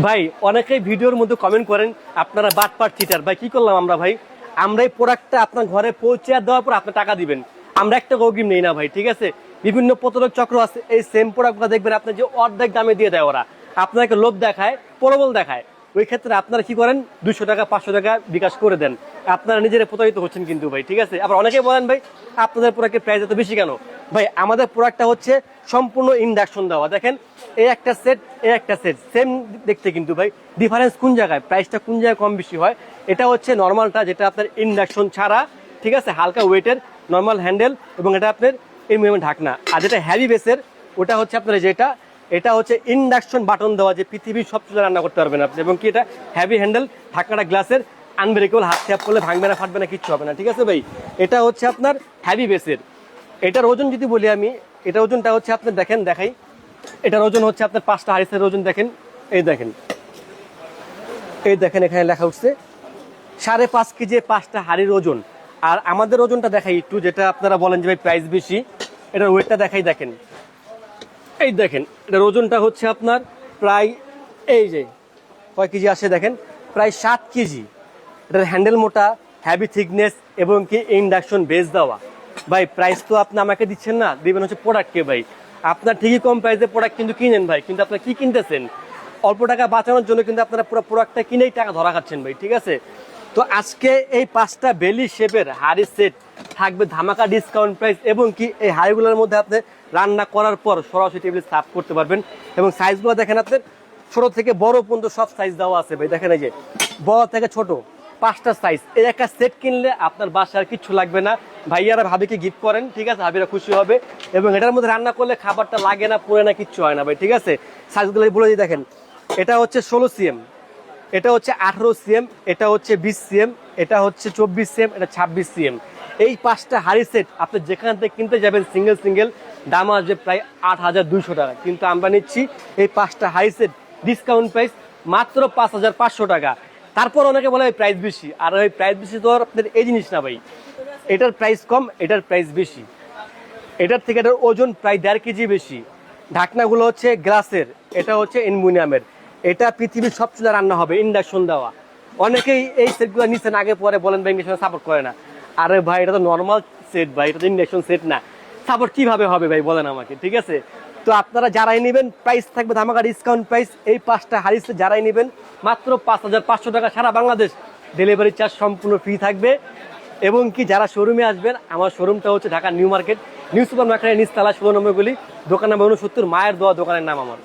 ভাই, অনেকেই ভিডিওর মধ্যে কমেন্ট করেন, আপনারা বাট পাট চিটার ভাই, কি করলাম আমরা, ভাই? আমরা এই প্রোডাক্টটা আপনার ঘরে পৌঁছে দেওয়ার পর আপনি টাকা দিবেন। আমরা একটা অগ্রিম নেই না, ভাই, ঠিক আছে? বিভিন্ন প্রতারক চক্র আছে, এই সেম প্রোডাক্টগুলো দেখবেন, আপনার যে অর্ধেক দামে দিয়ে দেয় ওরা। আপনাকে লোভ দেখায়, প্রবল দেখায়। ওই ক্ষেত্রে আপনারা কি করেন? দুশো টাকা, পাঁচশো টাকা বিকাশ করে দেন। আপনারা নিজেরা প্রতারিত হচ্ছেন কিন্তু, ভাই, ঠিক আছে? আবার অনেকে বলেন, ভাই আপনাদের প্রোডাক্টের প্রাইস এত বেশি কেন? ভাই, আমাদের প্রোডাক্টটা হচ্ছে সম্পূর্ণ ইন্ডাকশন দেওয়া। দেখেন, এই একটা সেট এই একটা সেট সেম দেখতে কিন্তু ভাই। ডিফারেন্স কোন জায়গায়? প্রাইসটা কোন জায়গায় কম বেশি হয়? এটা হচ্ছে নর্মালটা যেটা আপনার ইন্ডাকশন ছাড়া, ঠিক আছে? হালকা ওয়েটের নর্মাল হ্যান্ডেল এবং এটা আপনার এই ঢাকনা। আর যেটা হ্যাভি বেসের ওটা হচ্ছে আপনার যেটা, এটা হচ্ছে ইন্ডাকশন বাটন দেওয়া, যে পৃথিবীর সব রান্না করতে পারবেন আপনি। এবং কি এটা? হ্যাভি হ্যান্ডেল ঢাকনাটা গ্লাসের আনব্রেকেবল হাত ট্যাপ করলে ভাঙবে না, ফাটবে না, কিচ্ছু হবে না, ঠিক আছে ভাই? এটা হচ্ছে আপনার হ্যাভি বেসের এটার ওজন যদি বলি আমি এটা ওজনটা হচ্ছে আপনার দেখেন, দেখাই। এটার ওজন হচ্ছে আপনার পাঁচটা হারিসের ওজন, দেখেন। এই দেখেন। এই দেখেন, এখানে লেখা উঠছে, সাড়ে পাঁচ কেজি পাঁচটা হাড়ির ওজন। আর আমাদের ওজনটা দেখাই একটু, যেটা আপনারা বলেন যে ভাই প্রাইস বেশি, এটার ওয়েটটা দেখাই, দেখেন। এই দেখেন, এটার ওজনটা হচ্ছে আপনার প্রায়, এই যে, কয় কেজি আসে দেখেন? প্রায় সাত কেজি। এটার হ্যান্ডেল মোটা হ্যাভি থিকনেস এবং কি ইন্ডাকশন বেস দেওয়া। ভাই প্রাইস তো আপনি আমাকে দিচ্ছেন না, দিবেন হচ্ছে প্রোডাক্টকে ভাই। আপনার ঠিকই কম প্রাইসে প্রোডাক্ট কিন্তু কিনেন ভাই, কিন্তু আপনার কি কিনতেছেন? অল্প টাকা বাঁচানোর জন্য কিন্তু আপনারা পুরো প্রোডাক্টটা কিনেই টাকা ধরা খাচ্ছেন ভাই, ঠিক আছে? তো আজকে এই পাঁচটা বেলি শেপের হাড়ি সেট থাকবে ধামাকা ডিসকাউন্ট প্রাইস এবং কি এই হাড়িগুলোর মধ্যে আপনি রান্না করার পর সরাসরি টেবিলে সার্ভ করতে পারবেন। এবং সাইজগুলো দেখেন আপনার, ছোট থেকে বড় পর্যন্ত সব সাইজ দেওয়া আছে ভাই, দেখেন এই যে, বড় থেকে ছোট। পাঁচটা সাইজ এই একটা সেট কিনলে আপনার বাসার কিচ্ছু লাগবে না। ভাইয়ারা ভাবিকে গিফট করেন, ঠিক আছে? ভাবিরা খুশি হবে। এবং এটার মধ্যে রান্না করলে খাবারটা লাগে না, পড়ে না, কিচ্ছু হয় না ভাই, ঠিক আছে? সাইজগুলো বলে দিই, দেখেন। এটা হচ্ছে ষোলো সিএম এটা হচ্ছে আঠারো সিএম এটা হচ্ছে বিশ সিএম এটা হচ্ছে চব্বিশ সিএম এটা ছাব্বিশ সিএম এই পাঁচটা হাড়ি সেট আপনি যেখান থেকে কিনতে যাবেন সিঙ্গেল সিঙ্গেল দাম আসবে প্রায় আট হাজার দুইশো টাকা। কিন্তু আমরা নিচ্ছি এই পাঁচটা হাড়ি সেট ডিসকাউন্ট প্রাইস মাত্র পাঁচ হাজার পাঁচশো টাকা। তারপর অনেকে বলে ওই প্রাইস বেশি। আর ওই প্রাইস বেশি তো আর আপনাদের এই জিনিস না ভাই। এটার প্রাইস কম, এটার প্রাইস বেশি। এটার থেকে এটার ওজন প্রায় দেড় কেজি বেশি। ঢাকনাগুলো হচ্ছে গ্লাসের, এটা হচ্ছে অ্যালুমিনিয়ামের। এটা পৃথিবীর সব চুলা রান্না হবে ইন্ডাকশন দেওয়া। অনেকেই এই সেটগুলো নিচ্ছেন আগে পরে বলেন বা ইন্ডাকশন সাপোর্ট করে না। আরে ভাই, এটা তো নর্মাল সেট ভাই, এটা তো ইন্ডাকশন সেট না। সাপোর্ট কীভাবে হবে ভাই, বলেন আমাকে, ঠিক আছে? তো আপনারা যারাই নেবেন প্রাইস থাকবে ধামাকা ডিসকাউন্ট প্রাইস এই পাঁচটা হারিসে যারাই নেবেন, মাত্র পাঁচ হাজার পাঁচশো টাকা সারা বাংলাদেশ ডেলিভারি চার্জ সম্পূর্ণ ফ্রি থাকবে। এবং কি যারা শোরুমে আসবেন, আমার শোরুমটা হচ্ছে Dhaka new market, new super মার্কেটের নিচতলা ষোলো নম্বর গুলি, দোকান নাম্বার উনসত্তর মায়ের দোয়া দোকানের নাম আমার।